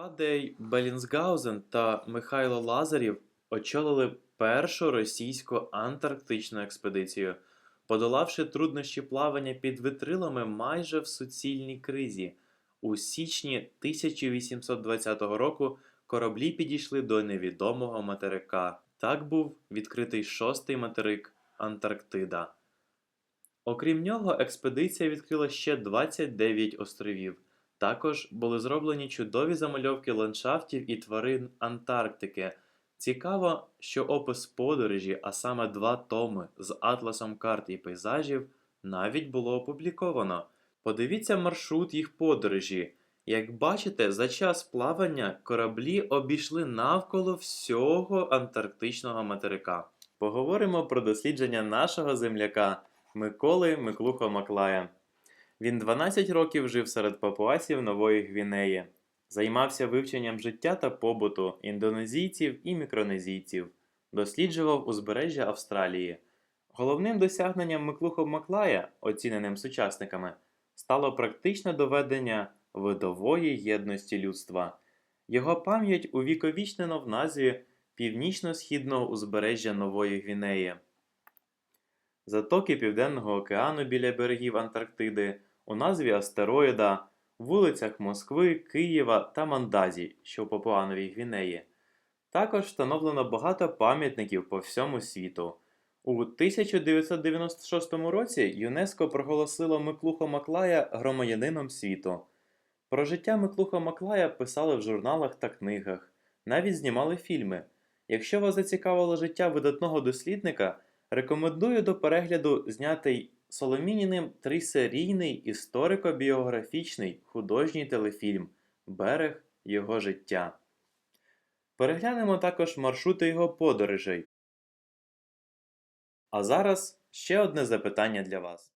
Фадей Белінсгаузен та Михайло Лазарєв очолили першу російську антарктичну експедицію, подолавши труднощі плавання під вітрилами майже в суцільній кризі. У січні 1820 року кораблі підійшли до невідомого материка. Так був відкритий шостий материк Антарктида. Окрім нього, експедиція відкрила ще 29 островів. Також були зроблені чудові замальовки ландшафтів і тварин Антарктики. Цікаво, що опис подорожі, а саме два томи з атласом карт і пейзажів, навіть було опубліковано. Подивіться маршрут їх подорожі. Як бачите, за час плавання кораблі обійшли навколо всього антарктичного материка. Поговоримо про дослідження нашого земляка Миколи Миклухо Маклая. Він 12 років жив серед папуасів Нової Гвінеї, займався вивченням життя та побуту індонезійців і мікронезійців, досліджував узбережжя Австралії. Головним досягненням Миклухо Маклая, оціненим сучасниками, стало практичне доведення видової єдності людства. Його пам'ять увіковічнено в назві Північно-східного узбережжя Нової Гвінеї. Затоки Південного океану біля берегів Антарктиди, у назві астероїда, вулицях Москви, Києва та Мандазі, що в Папуановій Гвінеї. Також встановлено багато пам'ятників по всьому світу. У 1996 році ЮНЕСКО проголосило Миклухо Маклая громадянином світу. Про життя Миклухо Маклая писали в журналах та книгах, навіть знімали фільми. Якщо вас зацікавило життя видатного дослідника, рекомендую до перегляду знятий Соломініним трисерійний історико-біографічний художній телефільм Берег його життя. Переглянемо також маршрути його подорожей. А зараз ще одне запитання для вас.